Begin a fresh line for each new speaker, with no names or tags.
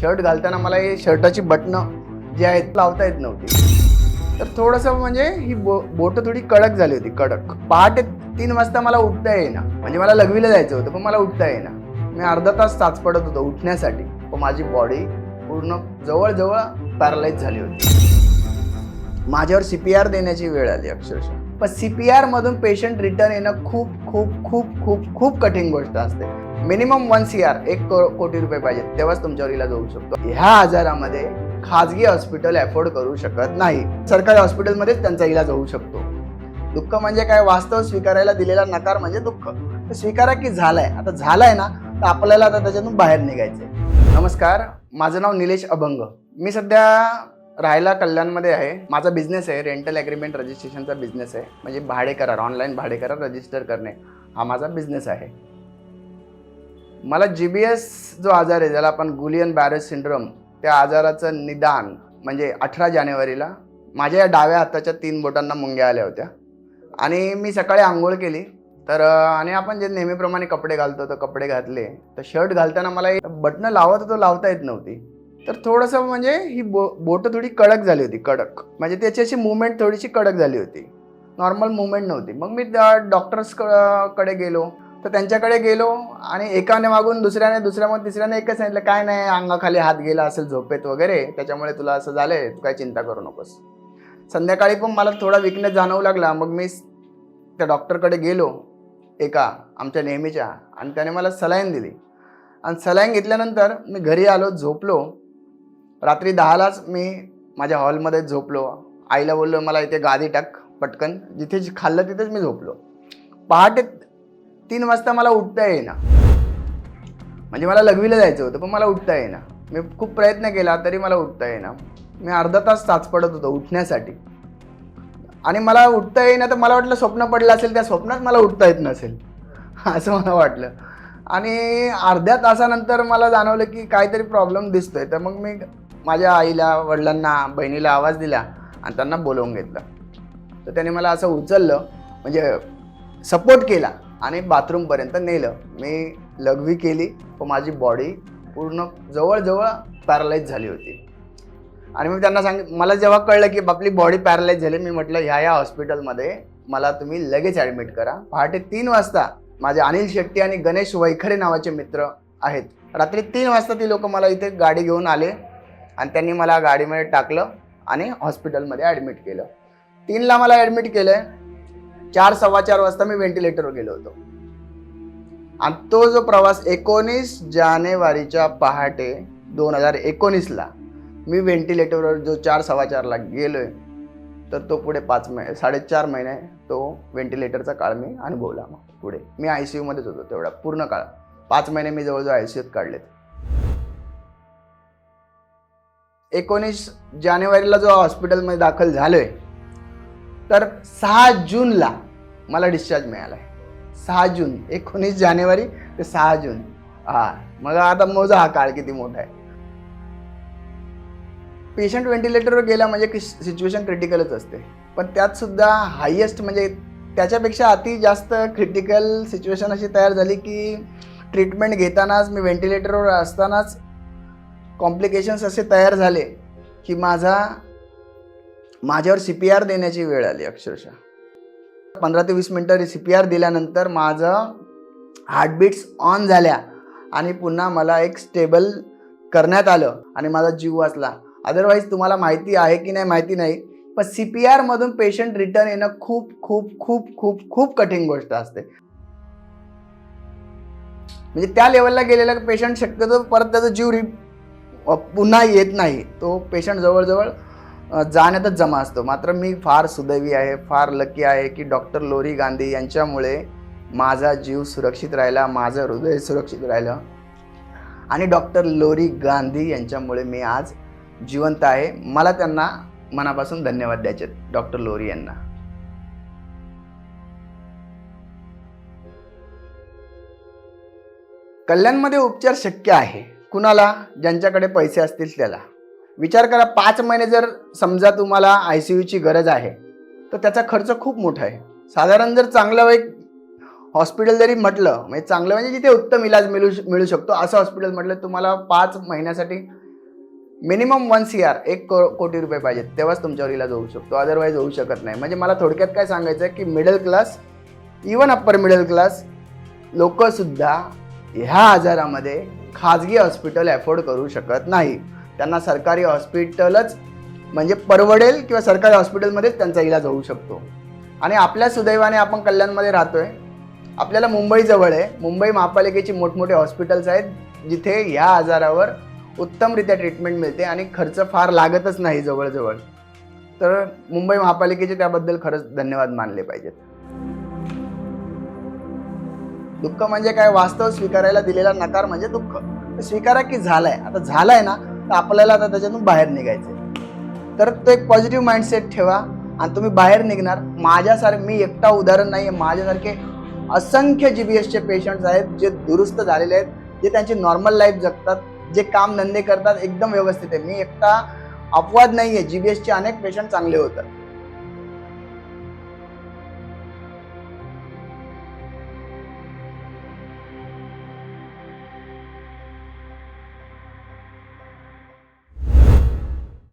Shirt घालताना मला हे शर्टाची बटणं जी आहेत लावता येत नव्हती. तर थोडंसं म्हणजे ही बो बोटं थोडी कडक झाली होती कडक. पहाटे तीन वाजता मला उठता येईना. म्हणजे मला लघवीला जायचं होतं पण मला उठता येईना. मी अर्धा तास ताच पडत होतो उठण्यासाठी. पण माझी बॉडी पूर्ण जवळजवळ पॅरालाईज झाली होती. माझ्यावर सी पी आर देण्याची वेळ आली अक्षरशः. पण सी पी आरमधून पेशंट रिटर्न येणं खूप खूप खूप खूप खूप कठीण गोष्ट असते. मिनिमम वन सी आर एक कोटी रुपये पाहिजे तेव्हाच तुमच्यावर इलाज होऊ शकतो. ह्या आजारामध्ये खाजगी हॉस्पिटल अफोर्ड करू शकत नाही. सरकारी हॉस्पिटलमध्येच त्यांचा इलाज होऊ शकतो. दुःख म्हणजे काय? वास्तव स्वीकारायला दिलेला नकार म्हणजे दुःख. स्वीकारा की झालाय? आता झालाय ना तर आपल्याला आता त्याच्यातून बाहेर निघायचंय. नमस्कार माझं नाव निलेश अभंग. मी सध्या राहायला कल्याणमध्ये आहे. माझा बिझनेस आहे. रेंटल ॲग्रीमेंट रजिस्ट्रेशनचा बिझनेस आहे. म्हणजे भाडे करार ऑनलाईन भाडे करार रजिस्टर करणे हा माझा बिझनेस आहे. मला जी बी एस जो आजार आहे ज्याला आपण गुलियन बॅरेज सिंड्रोम त्या आजाराचं निदान म्हणजे अठरा जानेवारीला माझ्या या डाव्या हाताच्या तीन बोटांना मुंग्या आल्या होत्या. आणि मी सकाळी आंघोळ केली. तर आणि आपण जे नेहमीप्रमाणे कपडे घालतो तर कपडे घातले. तर शर्ट घालताना मला बटणं लावत होतो लावता येत नव्हती. तर थोडंसं म्हणजे ही बो बोटं थोडी कडक झाली होती कडक. म्हणजे त्याची अशी मुवमेंट थोडीशी कडक झाली होती. नॉर्मल मुवमेंट नव्हती. मग मी डॉक्टर्सकडे गेलो. तर त्यांच्याकडे गेलो आणि एकाने मागून दुसऱ्याने दुसऱ्या मग तिसऱ्याने एकच सांगितलं काय नाही अंगाखाली हात गेला असेल झोपेत वगैरे त्याच्यामुळे तुला असं झालंय तू काय चिंता करू नकोस. संध्याकाळी पण मला थोडा विकनेस जाणवू लागला. मग मी त्या डॉक्टरकडे गेलो एका आमच्या नेहमीच्या आणि त्याने मला सलाईन दिली. आणि सलाईन घेतल्यानंतर मी घरी आलो झोपलो. रात्री दहालाच मी माझ्या हॉलमध्ये झोपलो. आईला बोललो मला इथे गादी टाक पटकन. जिथे खाल्लं तिथेच मी झोपलो. पहाटे तीन वाजता मला उठता येईना. म्हणजे मला लघवीला जायचं होतं पण मला उठता येईना. मी खूप प्रयत्न केला तरी मला उठता येईना. मी अर्धा तास ताच पडत होतो उठण्यासाठी. आणि मला उठता येईना तर मला वाटलं स्वप्न पडलं असेल त्या स्वप्नात मला उठता येत नसेल. असं मला वाटलं. आणि अर्ध्या तासानंतर मला जाणवलं की काहीतरी प्रॉब्लेम दिसतोय. तर मग मी माझ्या आईला वडिलांना बहिणीला आवाज दिला आणि त्यांना बोलवून घेतलं. तर त्याने मला असं उचललं म्हणजे सपोर्ट केला आणि बाथरूमपर्यंत नेलं. मी लघवी केली व माझी बॉडी पूर्ण जवळजवळ पॅरालाईज झाली होती. आणि मी त्यांना सांग मला जेव्हा कळलं की आपली बॉडी पॅरालाईज झाली मी म्हटलं ह्या या हॉस्पिटलमध्ये मला तुम्ही लगेच ॲडमिट करा. पहाटे तीन वाजता माझे अनिल शेट्टी आणि गणेश वैखरे नावाचे मित्र आहेत. रात्री तीन वाजता ती लोक मला इथे गाडी घेऊन आले. आणि त्यांनी मला गाडीमध्ये टाकलं आणि हॉस्पिटलमध्ये ॲडमिट केलं. तीनला मला ॲडमिट केलं चार सव्वा चार वाजता मी व्हेंटिलेटरवर गेलो होतो. आणि तो जो प्रवास एकोणीस जानेवारीच्या पहाटे दोन हजार एकोणीसला मी व्हेंटिलेटरवर जो चार सव्वा चारला आहे तर तो पुढे पाच महिने साडेचार महिने तो व्हेंटिलेटरचा काळ मी अनुभवला मग पुढे. मी आय सी यूमध्येच होतो तेवढा पूर्ण काळ. पाच महिने मी जवळजवळ आय सी यूत काढलेत. एकोणीस जानेवारीला जो हॉस्पिटलमध्ये दाखल झालोय तर सहा जूनला मला डिस्चार्ज मिळाला आहे सहा जून एकोणीस जानेवारी ते सहा जून. हा मग आता मोजा हा काळ किती मोठा आहे. पेशंट व्हेंटिलेटरवर गेला म्हणजे सिच्युएशन क्रिटिकलच असते. पण त्यात सुद्धा हायेस्ट म्हणजे त्याच्यापेक्षा अति जास्त क्रिटिकल सिच्युएशन अशी तयार झाली की ट्रीटमेंट घेतानाच मी व्हेंटिलेटरवर असतानाच कॉम्प्लिकेशन्स असे तयार झाले की माझा माझ्यावर सी पी आर देण्याची वेळ आली अक्षरशः. पंधरा ते वीस मिनटं सी पी आर दिल्यानंतर माझं हार्टबीट्स ऑन झाल्या आणि पुन्हा मला एक स्टेबल करण्यात आलं आणि माझा जीव वाचला. अदरवाईज तुम्हाला माहिती आहे की नाही माहिती नाही पण सी पी आरमधून पेशंट रिटर्न येणं खूप खूप खूप खूप खूप कठीण गोष्ट असते. म्हणजे त्या लेवलला गेलेला पेशंट शक्यतो परत त्याचा जीव रि पुन्हा येत नाही. तो पेशंट जवळजवळ जाण्यातच जमा असतो. मात्र मी फार सुदैवी आहे फार लकी आहे की डॉक्टर लोरी गांधी यांच्यामुळे माझा जीव सुरक्षित राहिला माझं हृदय सुरक्षित राहिलं. आणि डॉक्टर लोरी गांधी यांच्यामुळे मी आज जिवंत आहे. मला त्यांना मनापासून धन्यवाद द्यायचे डॉक्टर लोरी यांना. कल्याणमध्ये उपचार शक्य आहे. कुणाला? ज्यांच्याकडे पैसे असतील त्याला. विचार करा पाच महिने जर समजा तुम्हाला आय सी यूची गरज आहे तर त्याचा खर्च खूप मोठा आहे. साधारण जर चांगलं एक हॉस्पिटल जरी म्हटलं म्हणजे चांगलं म्हणजे जिथे उत्तम इलाज मिळू मिळू शकतो असं हॉस्पिटल म्हटलं तुम्हाला पाच महिन्यासाठी मिनिमम वन सी आर एक को कोटी रुपये पाहिजेत तेव्हाच तुमच्यावर इलाज होऊ शकतो. अदरवाईज होऊ शकत नाही. म्हणजे मला थोडक्यात काय सांगायचं आहे की middle class even upper middle class लोकसुद्धा ह्या आजारामध्ये खाजगी हॉस्पिटल अफोर्ड करू शकत नाही. त्यांना सरकारी हॉस्पिटलच म्हणजे परवडेल किंवा सरकारी हॉस्पिटलमध्येच त्यांचा इलाज होऊ शकतो. आणि आपल्या सुदैवाने आपण कल्याणमध्ये राहतो आहे आपल्याला मुंबईजवळ आहे. मुंबई महापालिकेची मोठमोठे हॉस्पिटल्स आहेत जिथे ह्या आजारावर उत्तमरित्या ट्रीटमेंट मिळते आणि खर्च फार लागतच नाही जवळजवळ. तर मुंबई महापालिकेचे त्याबद्दल खरंच धन्यवाद मानले पाहिजेत. दुःख म्हणजे काय? वास्तव स्वीकारायला दिलेला नकार म्हणजे दुःख. स्वीकारा की झालाय? आता झालाय ना तर आपल्याला आता त्याच्यातून बाहेर निघायचंय. तर तो एक पॉझिटिव्ह माइंडसेट ठेवा आणि तुम्ही बाहेर निघणार. माझ्यासारखे मी एकटा उदाहरण नाही आहे माझ्यासारखे असंख्य जी बी एसचे पेशंट्स आहेत जे दुरुस्त झालेले आहेत जे त्यांची नॉर्मल लाईफ जगतात जे काम धंदे करतात एकदम व्यवस्थित आहे. मी एकटा अपवाद नाही आहे जी बी एसचे अनेक पेशंट चांगले होतात.